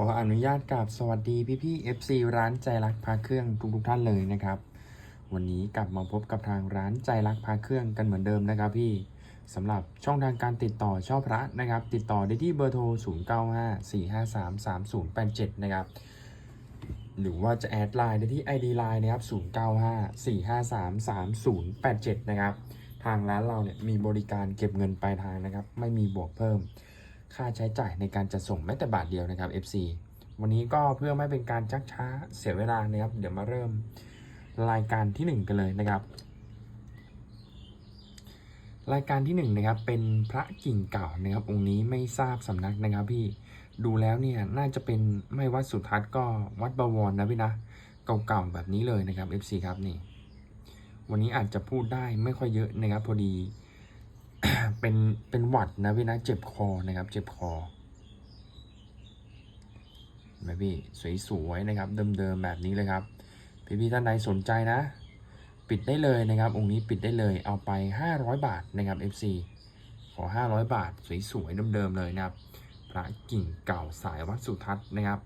ออนุญาตกราบสวัสดีพี่พี่ๆ FC ร้านใจรักพาเครื่องทุกทุกท่านเลยนะครับ วันนี้กลับมาพบกับทางร้านใจรักพาเครื่องกันเหมือนเดิมนะครับพี่สำหรับช่องทางการติดต่อเช่าพระนะครับ ติดต่อได้ที่เบอร์โทร 0954533087 นะครับ หรือว่าจะแอดไลน์ได้ที่ ID Line นะครับ 0954533087 นะครับ ทางร้านเราเนี่ยมีบริการเก็บเงินปลายทางนะครับ ไม่มีบวกเพิ่ม ค่าใช้จ่ายในการจะส่งแม้แต่บาทเดียวนะครับ FC วันนี้ก็เพื่อไม่เป็นการชักช้าเสียเวลานะครับ เดี๋ยวมาเริ่มรายการที่ 1 กันเลยนะครับ รายการที่1นะครับเป็นพระกิ่งเก่านะครับ องค์นี้ไม่ทราบสำนักนะครับพี่ดูแล้วเนี่ยน่าจะเป็นไม่วัดสุทัศน์ก็วัดบวรนะพี่นะเก่าๆแบบนี้เลยนะครับ FC ครับนี่วันนี้อาจจะพูดได้ไม่ค่อยเยอะนะครับ พอดี เป็นเป็นหวัดนะพี่นะเจ็บคอนะครับ เจ็บคอเห็นไหมพี่สวยๆนะครับ เดิมๆแบบนี้เลยครับ พี่ๆท่านใดสนใจนะ ปิดได้เลยนะครับ องค์นี้ปิดได้เลยเอาไป 500 บาทนะครับ FC ขอ 500 บาท สวยๆเดิมๆเลยนะครับ พระกิ่งเก่าสายวัดสุทัศน์นะครับ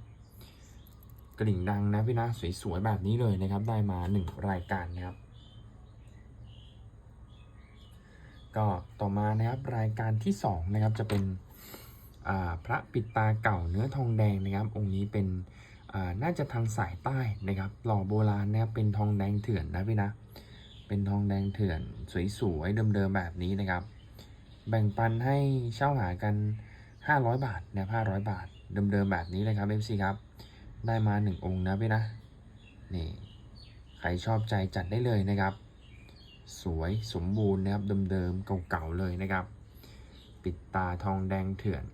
กริ่งดังนะพี่นะสวยๆแบบนี้เลยนะครับ ได้มา 1 รายการนะครับ ก็ต่อมานะครับรายการที่2นะครับจะเป็นพระปิดตาเก่าเนื้อทองแดงนะครับ องค์นี้เป็นน่าจะทางสายใต้นะครับ หล่อโบราณนะครับเป็นทองแดงเถื่อนนะพี่นะ เป็นทองแดงเถื่อนสวยๆเดิมๆแบบนี้นะครับ แบ่งปันให้เช่าหากัน 500 บาทนะครับ500บาทเดิมๆแบบนี้เลยครับ FC ครับ ได้มา 1 องค์นะพี่นะ นี่ ใครชอบใจจัดได้เลยนะครับ สวยสมบูรณ์นะครับเดิมๆเก่าๆเลยนะครับ ปิดตาทองแดงเถื่อน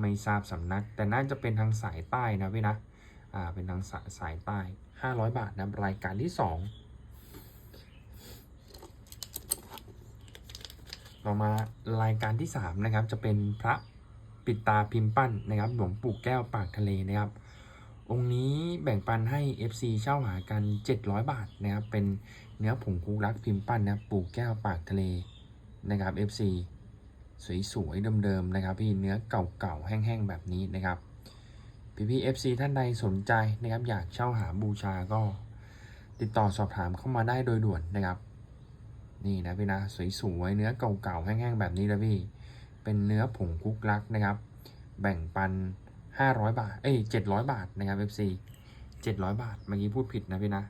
ไม่ทราบสำนัก แต่น่าจะเป็นทางสายใต้นะพี่นะอ่าเป็นทางสายสายใต้ 500 บาทนะรายการที่ 2 ต่อมารายการที่ 3 นะครับ จะเป็นพระปิดตาพิมพ์ปั้นนะครับหลวงปู่แก้วปากทะเลนะครับ องค์นี้แบ่งปันให้ FC เช่าหากัน 700 บาทนะครับ เป็น เนื้อผงคุกรักพิมพ์ปั้นนะปูแก้วปากทะเลนะครับ FC สวยๆเดิมๆนะครับ พี่เนื้อเก่าๆแห้งๆแบบนี้นะครับพี่ๆ FC ท่านใดสนใจนะครับ อยากเช่าหาบูชาก็ติดต่อสอบถามเข้ามาได้โดยด่วนนะครับ นี่นะพี่นะสวยๆเนื้อเก่าๆแห้งๆแบบนี้นะพี่ เป็นเนื้อผงคุกรักนะครับ แบ่งปัน 500 บาท เอ้ย700 บาทนะครับ FC 700 บาทเมื่อกี้พูดผิดนะพี่นะ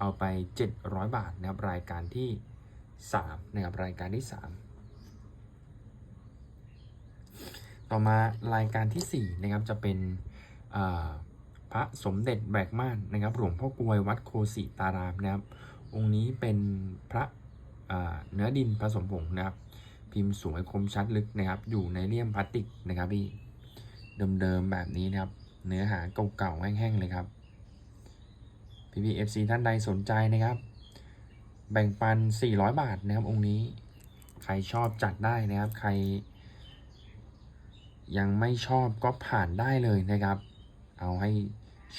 เอาไป 700 บาทนะครับรายการที่ 3 นะครับรายการที่ 3 ต่อมารายการทีสี่ 4 นะครับจะเป็นพระสมเด็จแบกม่านนะครับหลวงพ่อกวยวัดโคสิตารามนะครับ องค์นี้เป็นพระเนื้อดินผสมผงนะครับ พิมพ์สวยคมชัดลึกนะครับ อยู่ในเลี่ยมพลาสติกนะครับพี่เดิมๆแบบนี้นะครับ เนื้อหาเก่าๆแห้งๆเลยครับ พี่พีเอฟซีท่านใดสนใจนะครับ แบ่งปัน 400 บาทนะครับ องค์นี้ ใครชอบจัดได้นะครับ ใคร ยังไม่ชอบก็ผ่านได้เลยนะครับ เอาให้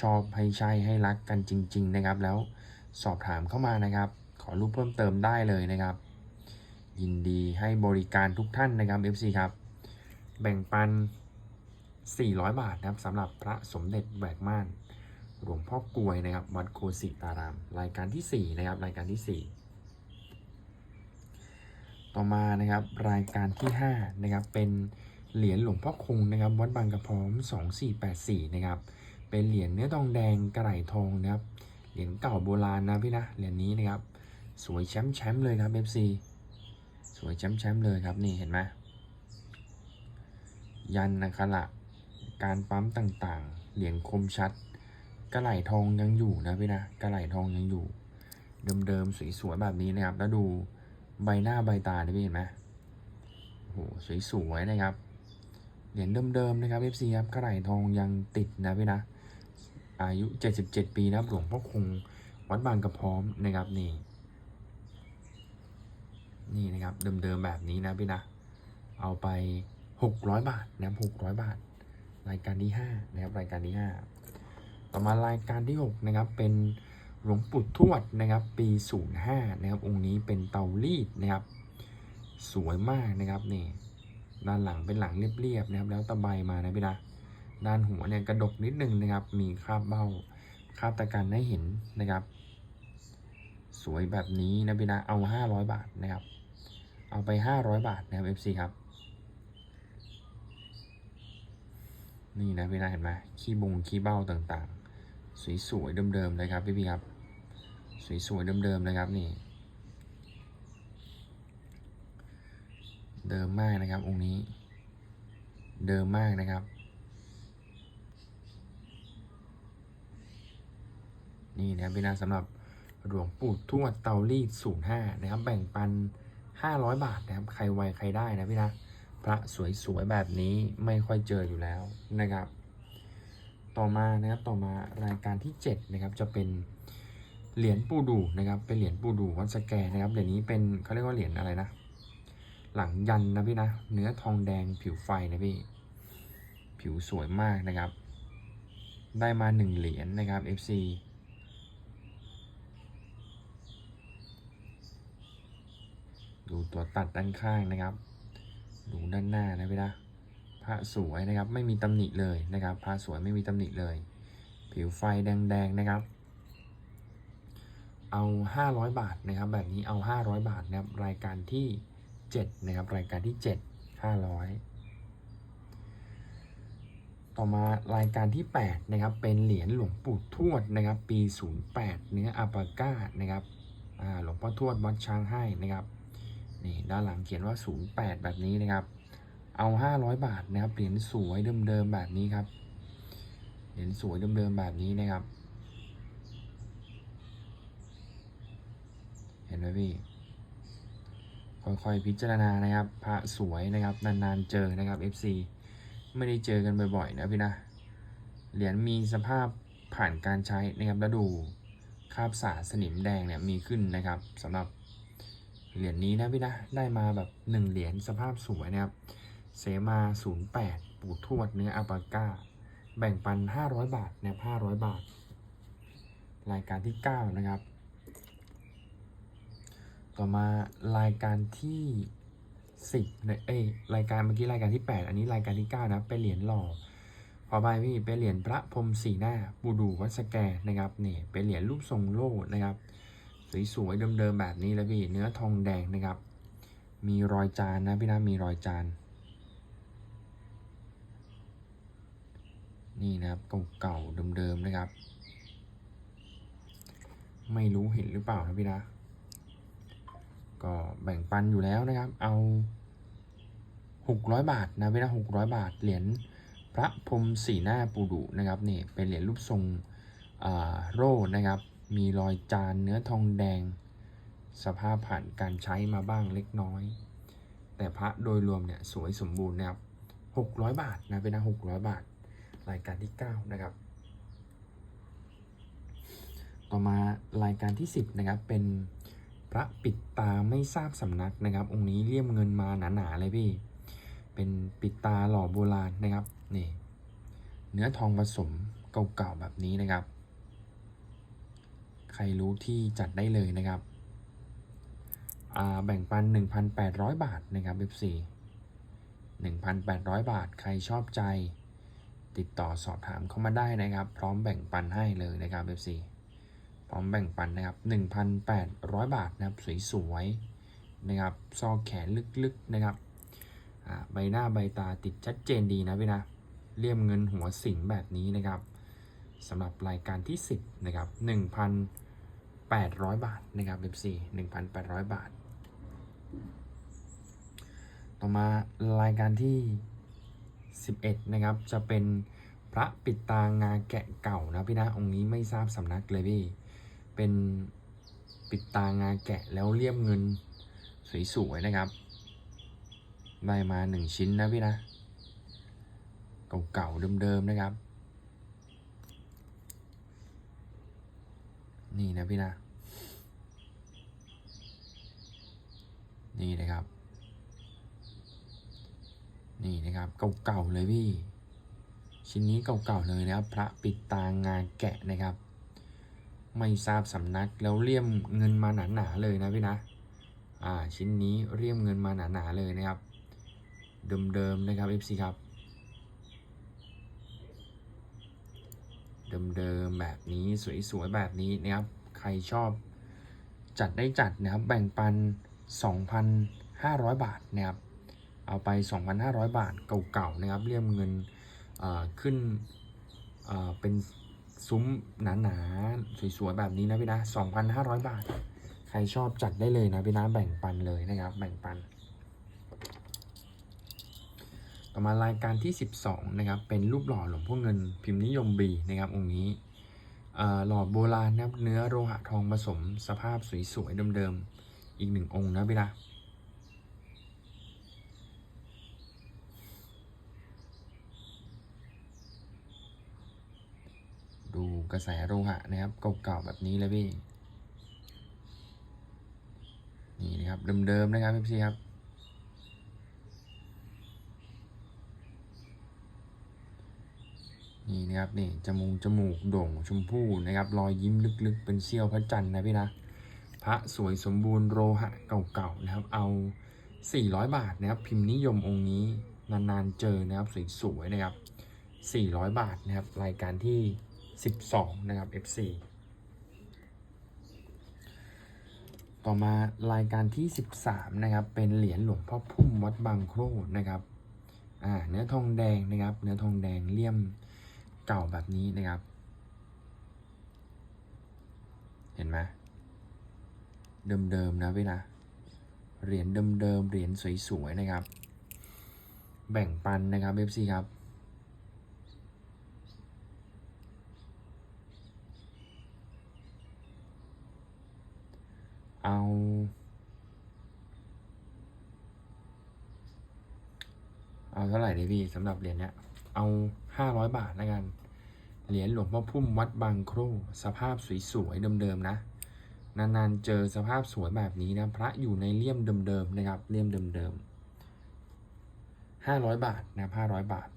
ชอบให้ใช่ให้รักกันจริง ๆ นะครับ แล้วสอบถามเข้ามานะครับ ขอรูปเพิ่มเติมได้เลยนะครับ ยินดีให้บริการทุกท่านนะครับ FC ครับ แบ่งปัน 400 บาทนะครับสำหรับพระสมเด็จแบกม่าน หลวงพ่อกลวยนะครับ วัดโคสิตาราม รายการที่ 4 นะครับ รายการที่ 4 ต่อมานะครับ รายการที่ 5 นะครับ เป็นเหรียญหลวงพ่อคงนะครับ วัดบางกระพร้อม 2484 นะครับ เป็นเหรียญเนื้อทองแดงกระไหลทองนะครับ เหรียญเก่าโบราณนะพี่นะ เหรียญนี้นะครับ สวยแชมป์แชมป์เลยครับ FC สวยแชมป์แชมป์เลยครับ นี่เห็นไหมยันนะคระการปั๊มต่างๆ เหรียญคมชัด กระไหลทองยังอยู่นะพี่นะกระไหลทองยังอยู่ เดิมๆสวยๆแบบนี้นะครับ แล้วดูใบหน้าใบตาเนี่ยพี่เห็นไหมโอ้โหสวยๆนะครับเหรียญเดิมๆนะครับ FC ครับกระไหลทองยังติดนะพี่นะ อายุ 77 ปีนะครับหลวงพ่อคงวัดบางกระพร้อมนะครับนี่นี่นะครับเดิมๆแบบนี้นะพี่นะ เอาไป 600 บาทนะครับ600 บาท รายการที่5นะครับรายการที่5 ต่อมารายการที่ 6 นะครับ เป็นหลวงปู่ทวดนะครับ ปี 05 นะครับ องค์นี้เป็นเตารีดนะครับ สวยมากนะครับนี่ด้านหลังเป็นหลังเรียบๆนะครับ แล้วตะไบมานะพี่นะด้านหัวเนี่ยกระดกนิดนึงนะครับ มีคราบเบ้าคราบตะกันให้เห็นนะครับ สวยแบบนี้นะพี่นะเอา 500 บาทนะครับ เอาไป 500 บาทนะครับ FC ครับนี่นะพี่นะเห็นไหมขี้บงขี้เบ้าต่างๆ สวยๆเดิมๆเลยครับพี่พี่ครับสวยๆเดิมๆเลยครับนี่ เดิมมากนะครับองค์นี้ เดิมมากนะครับ นี่นะครับพี่นาสำหรับหลวงปู่ทวดเตารีดศูนย์ห้านะครับ แบ่งปันห้าร้อยบาทนะครับ ใครไวใครได้นะพี่นะพระสวยๆแบบนี้ไม่ค่อยเจออยู่แล้วนะครับ ต่อมานะครับต่อมารายการที่เจ็ดนะครับจะเป็นเหรียญปูดูนะครับเป็นเหรียญปูดูวัดสแกนะครับเหรียญนี้เป็นเขาเรียกว่าเหรียญอะไรนะ หลังยันนะพี่นะเนื้อทองแดงผิวไฟนะพี่ผิวสวยมากนะครับ ได้มาหนึ่งเหรียญนะครับ FC ดูตัวตัดด้านข้างนะครับ ดูด้านหน้านะพี่นะ พระสวยนะครับ ไม่มีตำหนิเลยนะครับ พระสวยไม่มีตำหนิเลย ผิวไฟแดงๆนะครับ เอา 500 บาทนะครับ แบบนี้เอา 500 บาทนะครับ รายการที่ 7 นะครับ รายการที่ 7 500 ต่อมารายการที่ 8 นะครับ เป็นเหรียญหลวงปู่ทวดนะครับ ปี 08 เนื้ออาปาก้านะครับหลวงพ่อทวดวัดช้างให้นะครับนี่ด้านหลังเขียนว่า 08 แบบนี้นะครับ เอา500บาทนะครับเหรียญสวยเดิมๆแบบนี้ครับเหรียญสวยเดิมๆแบบนี้นะครับ เห็นไหมพี่ค่อยๆพิจารณานะครับ พระสวยนะครับ นานๆเจอนะครับ FC ไม่ได้เจอกันบ่อยๆนะพี่นะเหรียญมีสภาพผ่านการใช้นะครับแล้วดูคาบสาสนิมแดงเนี่ยมีขึ้นนะครับสำหรับเหรียญนี้นะพี่นะได้มาแบบหนึ่งเหรียญสภาพสวยนะครับ เสมา 08 ปู่ทวดเนื้ออาปาก้า แบ่งปัน 500 บาทนบ500 บาท รายการที่ 9 นะครับ ต่อมารายการที่สิบเนี่ยเอ้ยรายการเมื่อกี้รายการที่แปดอันนี้รายการที่เก้านะ เป็นเหรียญหล่อขอไปพี่เป็นเหรียญพระพรมสีหน้าปูดูวัดสแกนะครับนี่เป็นเหรียญรูปทรงโล่นะครับสวยๆเดิมๆแบบนี้แล้วพี่เนื้อทองแดงนะครับ มีรอยจานนะพี่นะมีรอยจาน นี่นะครับเก่าๆเดิมๆนะครับ ไม่รู้เห็นหรือเปล่านะพี่นะ ก็แบ่งปันอยู่แล้วนะครับ เอาหกร้อยบาทนะเวลาหกร้อยบาทเหรียญพระพรมสีหน้าปูดุนะครับนี่เป็นเหรียญรูปทรงโร่นะครับ มีรอยจานเนื้อทองแดง สภาพผ่านการใช้มาบ้างเล็กน้อย แต่พระโดยรวมเนี่ยสวยสมบูรณ์นะครับหกร้อยบาทนะเป็นนะหกร้อยบาท รายการที่เก้านะครับ ต่อมารายการที่สิบนะครับ เป็นพระปิดตาไม่ทราบสำนักนะครับ องค์นี้เลี่ยมเงินมาหนาๆเลยพี่ เป็นปิดตาหล่อโบราณนะครับ นี่ เนื้อทองผสมเก่าๆแบบนี้นะครับ ใครรู้ที่จัดได้เลยนะครับอ่าแบ่งปัน 1,800 บาทนะครับ FC 1,800 บาท ใครชอบใจ ติดต่อสอบถามเข้ามาได้นะครับ พร้อมแบ่งปันให้เลยนะครับ FC พร้อมแบ่งปันนะครับ 1,800 บาทนะครับสวยๆนะครับซอกแขนลึกๆนะครับใบหน้าใบตาติดชัดเจนดีนะพี่นะเลี่ยมเงินหัวสิงแบบนี้นะครับสำหรับรายการที่ 10นะครับ1,800 บาทนะครับ FC 1,800 บาท ต่อมารายการที่ 11 นะครับ จะเป็นพระปิดตางาแกะเก่านะพี่นะ องค์นี้ไม่ทราบสำนักเลยพี่ เป็นปิดตางาแกะแล้วเลี่ยมเงินสวยๆนะครับ ได้มาหนึ่งชิ้นนะพี่นะ เก่าๆเดิมๆนะครับ นี่นะพี่นะ นี่นะครับ นี่นะครับเก่าๆเลยพี่ ชิ้นนี้เก่าๆเลยนะครับ พระปิดตางานแกะนะครับ ไม่ทราบสำนักแล้วเลี่ยมเงินมาหนาๆเลยนะพี่นะ อ่าชิ้นนี้เลี่ยมเงินมาหนาๆเลยนะครับ เดิมๆนะครับ FC ครับ เดิมๆแบบนี้สวยๆแบบนี้นะครับ ใครชอบจัดได้จัดนะครับ แบ่งปัน 2,500 บาทนะครับ เอาไป 2,500 บาทเก่าๆนะครับเรียมเงินขึ้นเป็นซุ้มหนาๆสวยๆแบบนี้นะพี่นะ 2,500 บาท ใครชอบจัดได้เลยนะพี่นะแบ่งปันเลยนะครับ แบ่งปัน ต่อมารายการที่ 12 นะครับ เป็นรูปหล่อหลวงพ่อเงินพิมพ์นิยมบีนะครับองค์นี้หล่อโบราณนะครับเนื้อโลหะทองผสมสภาพสวยๆเดิมๆอีกหนึ่งองค์นะพี่นะ ดูกระแสโลหะนะครับเก่าๆแบบนี้เลยพี่ นี่นะครับเดิมๆนะครับพี่ครับนี่นะครับนี่จมูกจมูกโด่งชมพู่นะครับรอยยิ้มลึกๆ เป็นเสี้ยวพระจันทร์นะพี่นะ พระสวยสมบูรณ์โลหะเก่าๆนะครับ เอา 400 บาทนะครับ พิมพ์นิยมองค์นี้นานๆเจอนะครับสวยๆนะครับ 400 บาทนะครับ รายการที่ 12 นะครับ F4 ต่อมารายการที่ 13 นะครับ เป็นเหรียญหลวงพ่อพุ่มวัดบางโครนะครับอ่าเนื้อทองแดงนะครับ เนื้อทองแดงเลี่ยมเก่าแบบนี้นะครับ เห็นไหมเดิมๆนะพี่นะเหรียญเดิมๆเหรียญสวยๆนะครับ แบ่งปันนะครับ FC ครับ เอา เอาเท่าไหร่ดีพี่สำหรับเหรียญเนี้ย เอาห้าร้อยบาทแล้วกัน เหรียญหลวงพ่อพุ่มวัดบางครสภาพสวยๆเดิมๆนะ นานๆเจอสภาพสวยแบบนี้นะ พระอยู่ในเลี่ยมเดิมๆนะครับ เลี่ยมเดิมๆห้าร้อยบาทนะห้าร้อยบาท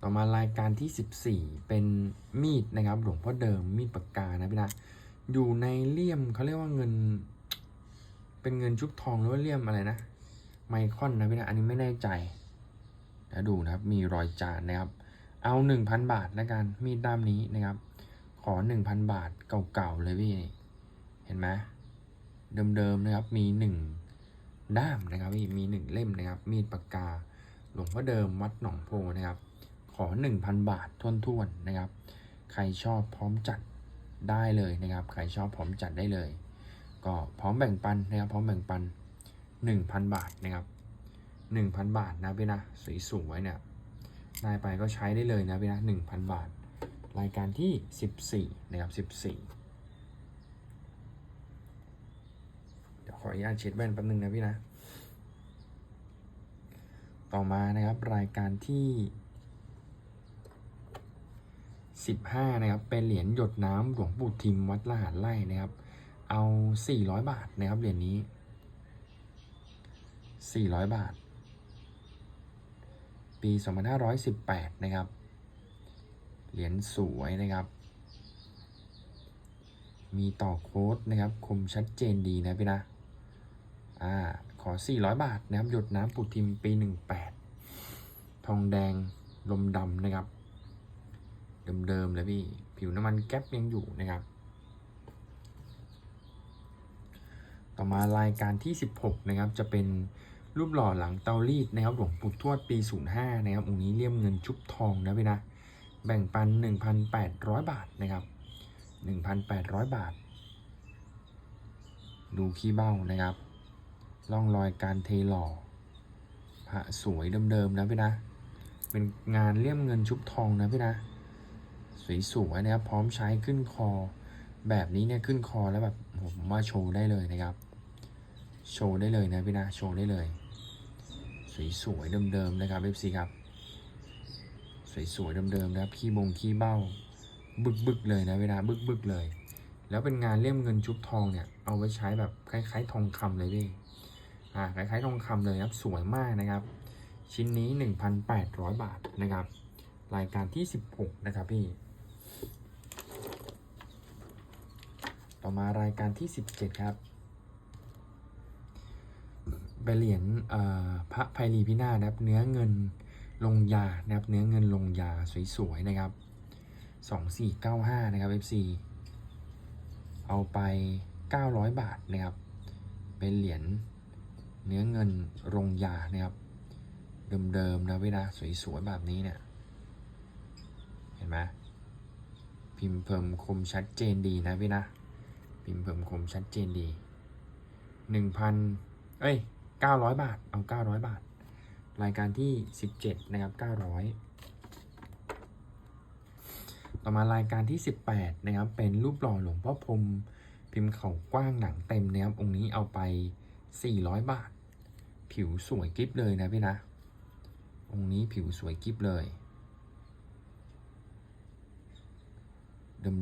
ต่อมารายการที่14เป็นมีดนะครับ หลวงพ่อเดิมมีดปากกานะพี่นะ อยู่ในเลี่ยมเขาเรียกว่าเงิน เป็นเงินชุบทองหรือว่าเลี่ยมอะไรนะไมคอนนะพี่นะอันนี้ไม่แน่ใจแล้วดูนะครับ มีรอยจานนะครับ เอาหนึ่งพันบาทแล้วกันมีดด้ามนี้นะครับ ขอหนึ่งพันบาทเก่าๆเลยพี่เห็นไหมเดิมๆนะครับมีหนึ่งด้ามนะครับพี่มีหนึ่งเล่มนะครับ มีดปากกา หลวงพ่อเดิมวัดหนองโพนะครับ ขอหนึ่งพันบาทท่วนๆนะครับ ใครชอบพร้อมจัด ได้เลยนะครับ ใครชอบพร้อมจัดได้เลย ก็พร้อมแบ่งปันนะครับ พร้อมแบ่งปัน 1,000 บาทนะครับ 1,000 บาทนะพี่นะสวยๆเนี่ยได้ไปก็ใช้ได้เลยนะพี่นะ1,000 บาท รายการที่ 14นะครับ14 เดี๋ยวขออนุญาตเช็ดแว่นแป๊บนึงนะพี่นะ ต่อมานะครับรายการที่ 15นะครับเป็นเหรียญหยดน้ำหลวงปู่ทิมวัดละหารไร่นะครับ เอา 400 บาทนะครับเหรียญนี้ 400 บาท ปี 2518 นะครับ เหรียญสวยนะครับ มีต่อโค้ดนะครับ คมชัดเจนดีนะพี่นะอ่าขอ 400 บาทนะครับ หยดน้ำปูทิมปี 18 ทองแดงลมดำนะครับ เดิมๆเลยพี่ ผิวน้ำมันแก๊ปยังอยู่นะครับ ต่อมารายการที่ 16 นะครับ จะเป็นรูปหล่อหลังเตารีดนะครับหลวงปู่ทวดปี 05 นะครับองค์นี้เลี่ยมเงินชุบทองนะพี่นะ แบ่งปัน 1,800 บาทนะครับ 1,800 บาท ดูขี้เบ้านะครับร่องรอยการเทหล่อพระสวยเดิมๆนะพี่นะ เป็นงานเลี่ยมเงินชุบทองนะพี่นะ สวยๆนะครับ พร้อมใช้ขึ้นคอ แบบนี้เนี่ยขึ้นคอแล้วแบบผมว่าโชว์ได้เลยนะครับ โชว์ได้เลยนะพี่นะโชว์ได้เลย สวยๆเดิมๆนะครับ FC ครับ สวยๆเดิมๆนะครับขี้บงขี้เบ้า บึกๆเลยนะเวลาบึกๆเลย แล้วเป็นงานเลี่ยมเงินชุบทองเนี่ยเอาไว้ใช้แบบคล้าย ๆ ทองคำเลยพี่อ่าคล้าย ๆ ทองคำเลยนะครับสวยมากนะครับ ชิ้นนี้ 1,800 บาทนะครับ รายการที่ 16 นะครับพี่ ต่อมารายการที่ 17 ครับเป็นเหรียญพระไพรีพินาศนะครับเนื้อเงินลงยานะครับเนื้อเงินลงยาสวยๆนะครับสองสี่เก้าห้านะครับ FC เอาไป 900 บาทนะครับ เป็นเหรียญเนื้อเงินลงยานะครับ เดิมๆนะพี่นะสวยๆแบบนี้เนี่ยเห็นไหมพิมพ์เพิ่มคมชัดเจนดีนะพี่นะ พิมพ์เพิ่มคมชัดเจนดีหนึ่งพันเอ้ยเก้าร้อยบาท เอาเก้าร้อยบาท รายการที่สิบเจ็ดนะครับเก้าร้อยต่อมารายการที่สิบแปดนะครับเป็นรูปหล่อหลวงพ่อพรมพิมพ์เขากว้างหนังเต็มนะครับองค์นี้เอาไปสี่ร้อยบาท ผิวสวยกิ๊บเลยนะพี่นะ องค์นี้ผิวสวยกิ๊บเลย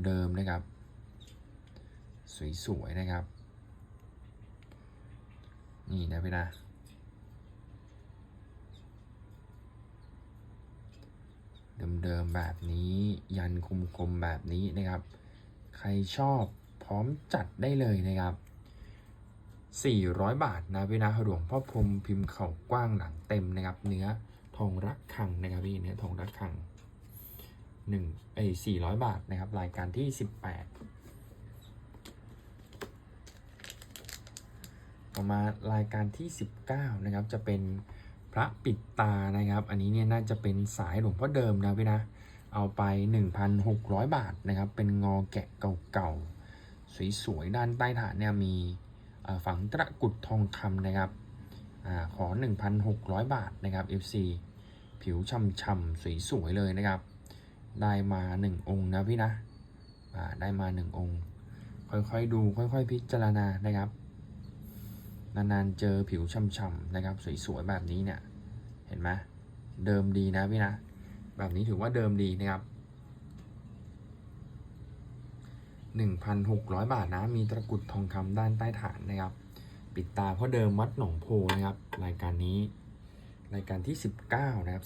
เดิมๆนะครับ สวยๆนะครับ นี่นะพี่นะเดิมๆแบบนี้ยันคมๆแบบนี้นะครับ ใครชอบพร้อมจัดได้เลยนะครับ 400 บาทนะพี่นะหลวงพ่อพรมพิมพ์เข่ากว้างหนังเต็มนะครับ เนื้อทองรักขังนะครับพี่เนื้อทองรักขังหนึ่งเอ้สี่ร้อยบาทนะครับ รายการที่ 18 ต่อมารายการที่ 19 นะครับ จะเป็นพระปิดตานะครับ อันนี้เนี่ยน่าจะเป็นสายหลวงพ่อเดิมนะพี่นะ เอาไป 1,600 บาทนะครับ เป็นงอแกะเก่าๆ สวยๆ ด้านใต้ฐานเนี่ยมีฝังตะกุดทองคำนะครับอขอ 1,600 บาทนะครับ FC ผิวช่ำๆ สวยๆ เลยนะครับ ได้มา 1 องค์นะพี่นะได้มา 1 องค์ ค่อยๆ ดูค่อยๆ พิจารณานะครับ นานๆเจอผิวช่ำๆนะครับ สวยๆแบบนี้เนี่ย เห็นไหมเดิมดีนะพี่นะ แบบนี้ถือว่าเดิมดีนะครับ 1,600 บาทนะ มีตะกุดทองคำด้านใต้ฐานนะครับ ปิดตาเพราะเดิมวัดหนองโพนะครับ รายการนี้ รายการที่ 19 นะครับ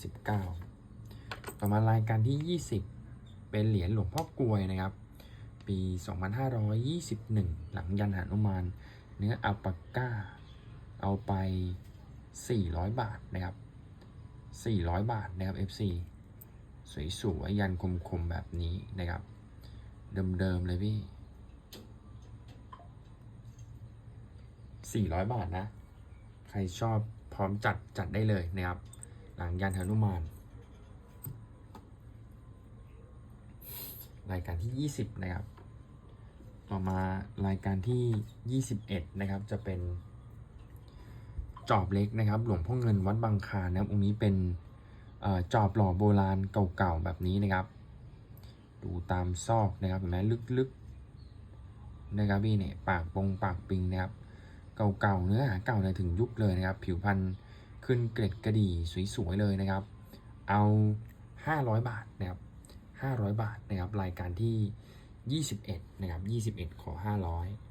19 ต่อมารายการที่ 20 เป็นเหรียญหลวงพ่อกลวยนะครับ ปี 2521 หลังยันหานุมานเนื้ออัลปาก้า เอาไป 400 บาทนะครับ 400 บาทนะครับ FC สวยๆยันคมๆแบบนี้นะครับ เดิมๆเลยพี่ 400 บาทนะ ใครชอบพร้อมจัดจัดได้เลยนะครับ หลังยันหนุมาน รายการที่ 20 นะครับ ต่อมารายการที่ 21 นะครับ จะเป็น จอบเล็กนะครับหลวงพ่อเงินวัดบางคานะครับองค์นี้เป็นอจอบหล่อโบราณเก่าๆแบบนี้นะครับ ดูตามซอกนะครับเห็นไหมลึกๆนะครับพี่เนี่ยปากปงปากปิงนะครับเก่าๆเนื้อหาเก่าเลยถึงยุคเลยนะครับ ผิวพรรณขึ้นเกร็ดกระดี่สวยๆเลยนะครับ เอา 500 บาทนะครับ500 บาทนะครับรายการที่ 21นะครับ21 ขอ 500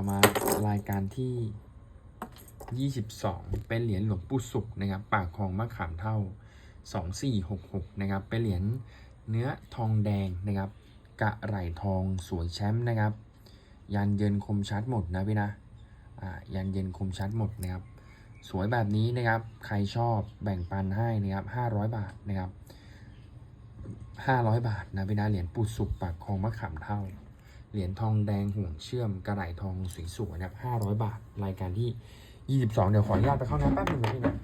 ต่อมารายการที่ 22 เป็นเหรียญหลวงปู่สุขนะครับปากคลองมะขามเท่า 2466นะครับเป็นเหรียญเนื้อทองแดงนะครับกะไหล่ทองสวยแชมป์นะครับ ยันเยินคมชัดหมดนะพี่นะอ่ายันเย็นคมชัดหมดนะครับ สวยแบบนี้นะครับ ใครชอบแบ่งปันให้นะครับ500 บาทนะครับ500 บาทนะพี่นะเหรียญปูสุกปากคลองมะขามเท่า เหรียญทองแดงห่วงเชื่อมกระไหลทองสวยๆนะครับ500 บาท รายการที่ 22 เดี๋ยวขออนุญาตไปเข้าน้ำแป๊บนึงนะพี่นะ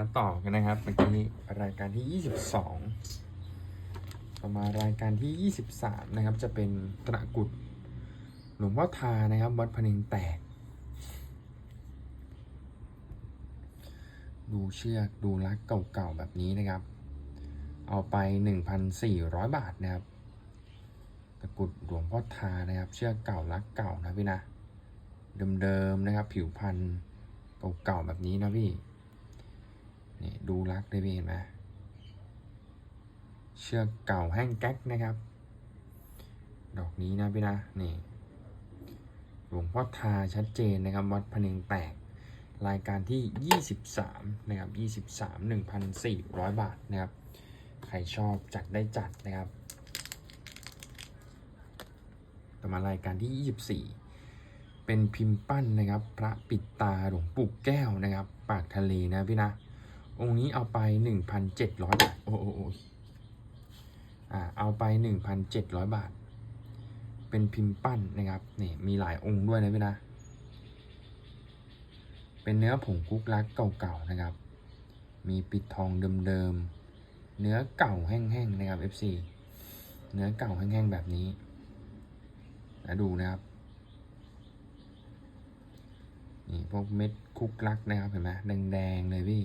มาต่อกันนะครับเมื่อกี้รายการที่ 22 ต่อมารายการที่ 23 นะครับ จะเป็นตะกรุดหลวงพ่อทานะครับวัดพนิงแตก ดูเชือกดูลักเก่าๆแบบนี้นะครับ เอาไป 1,400 บาทนะครับตะกรุดหลวงพ่อทานะครับ เชือกเก่าลักเก่านะพี่นะเดิมๆนะครับ ผิวพันธุ์เก่าๆแบบนี้นะพี่ นี่ดูลักได้พี่เห็นไหมเชือกเก่าแห้งแก๊กนะครับ ดอกนี้นะพี่นะนี่หลวงพ่อทาชัดเจนนะครับ วัดพนึงแตกรายการที่ 23 นะครับ 23 1,400 บาทนะครับ ใครชอบจัดได้จัดนะครับ ต่อมารายการที่ 24 เป็นพิมพ์ปั้นนะครับ พระปิดตาหลวงปู่แก้วนะครับ ปากทะเลนะพี่นะ องค์นี้เอาไป 1,700 บาทโอ้โอ้โอ้อ่า เอาไป 1,700 บาท เป็นพิมพ์ปั้นนะครับ นี่ มีหลายองค์ด้วยนะพี่นะ เป็นเนื้อผงคุกลักเก่าๆนะครับ มีปิดทองเดิมๆ เนื้อเก่าแห้งๆนะครับ FC เนื้อเก่าแห้งๆแบบนี้นะดูนะครับนี่พวกเม็ดคุกลักนะครับเห็นไหมแดงๆเลยพี่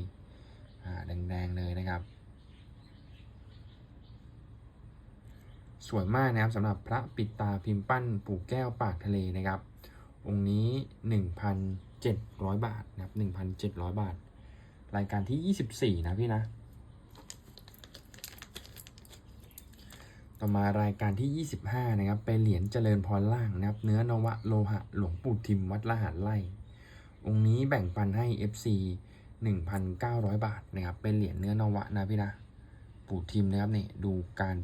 แดงๆเลยนะครับ สวยมากนะครับสำหรับพระปิดตาพิมพ์ปั้นปู่แก้วปากทะเลนะครับ องค์นี้ 1,700 บาทนะครับ 1,700 บาท รายการที่ 24 นะพี่นะ ต่อมารายการที่ 25 นะครับ เป็นเหรียญเจริญพรล่างนะครับ เนื้อนวะโลหะหลวงปู่ทิมวัดละหารไล่องค์นี้แบ่งปันให้ FC 1,900 บาทนะครับ เป็นเหรียญเนื้อนวะนะพี่นะ ปู่ทิมนะครับนี่ดูการ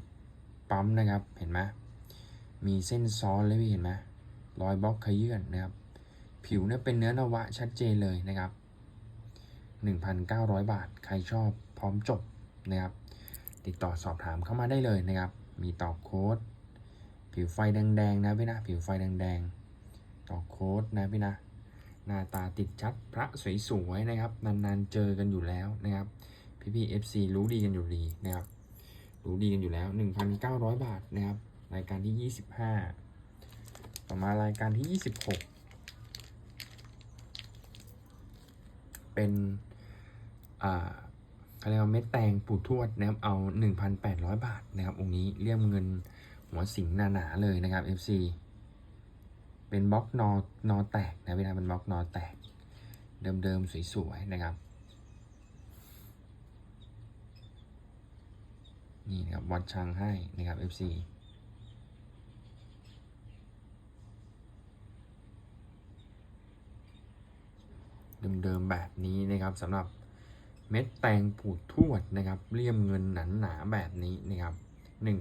ปั๊มนะครับเห็นไหมมีเส้นซ้อนเลยพี่เห็นไหมรอยบล็อกขยื่นนะครับ ผิวเนี่ยเป็นเนื้อนวะชัดเจนเลยนะครับ 1,900 บาท ใครชอบพร้อมจบนะครับ ติดต่อสอบถามเข้ามาได้เลยนะครับ มีต่อโค้ด ผิวไฟแดงๆนะพี่นะ ผิวไฟแดงๆต่อโค้ดนะพี่นะ หน้าตาติดชัดพระสวยๆนะครับ นานๆเจอกันอยู่แล้วนะครับ พี่ๆ FC รู้ดีกันอยู่ดีนะครับ รู้ดีกันอยู่แล้ว 1,900 บาทนะครับ รายการที่ 25 ต่อมารายการที่ 26 เป็นอ่าเขาเรียกว่าเม็ดแตงปูทวดนะครับ เอา 1,800 บาทนะครับองค์นี้เลี่ยมเงินหัวสิงหนาๆเลยนะครับ FC เป็นบล็อกนอนอแตกนะพี่นะเป็นบล็อกนอแตก เดิมๆสวยๆนะครับนี่นะครับวัดช่างให้นะครับ FC เดิมๆแบบนี้นะครับสำหรับเม็ดแตงผูดทวดนะครับเลี่ยมเงินหนาหนาๆแบบนี้นะครับ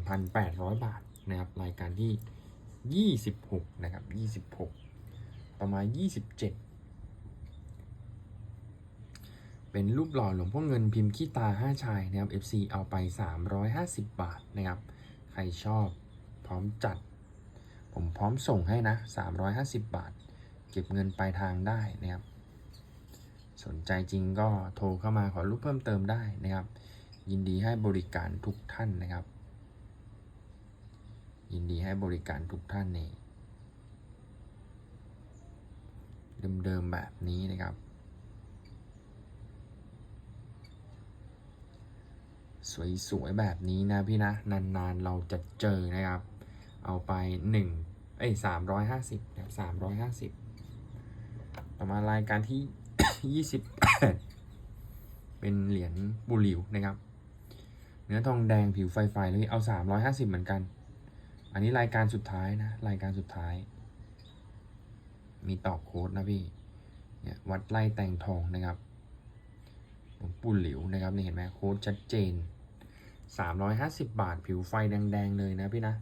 1,800 บาทนะครับรายการที่ 26นะครับ26ต่อมาณ27เป็นรูปหล่อหลวงพ่อเงินพิมพ์ขี้ตา5ชายนะครับ FC เอาไป350บาทนะครับ ใครชอบพร้อมจัด ผมพร้อมส่งให้นะ350บาท เก็บเงินปลายทางได้นะครับ สนใจจริงก็โทรเข้ามาขอรูปเพิ่มเติมได้นะครับ ยินดีให้บริการทุกท่านนะครับ ยินดีให้บริการทุกท่านนี่เดิมๆแบบนี้นะครับ สวยๆแบบนี้นะพี่นะ นานๆเราจะเจอนะครับ เอาไปหนึ่งเอ้ยสามร้อยห้าสิบนะครับสามร้อยห้าสิบต่อมารายการที่ยี่สิบเป็นเหรียญบุหลิวนะครับ เนื้อทองแดงผิวไฟไฟเลยเอาสามร้อยห้าสิบเหมือนกัน อันนี้รายการสุดท้ายนะ รายการสุดท้าย มีตอกโค้ดนะพี่เนี่ยวัดไล่แต่งทองนะครับหลวงปู่หลิวนะครับนี่เห็นไหมโค้ดชัดเจน 350 บาท ผิวไฟแดงๆเลยนะพี่นะ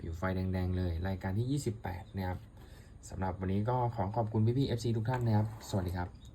ผิวไฟแดงๆเลย รายการที่ 28 นะครับสำหรับวันนี้ก็ขอขอบคุณพี่ๆ FC ทุกท่านนะครับ สวัสดีครับ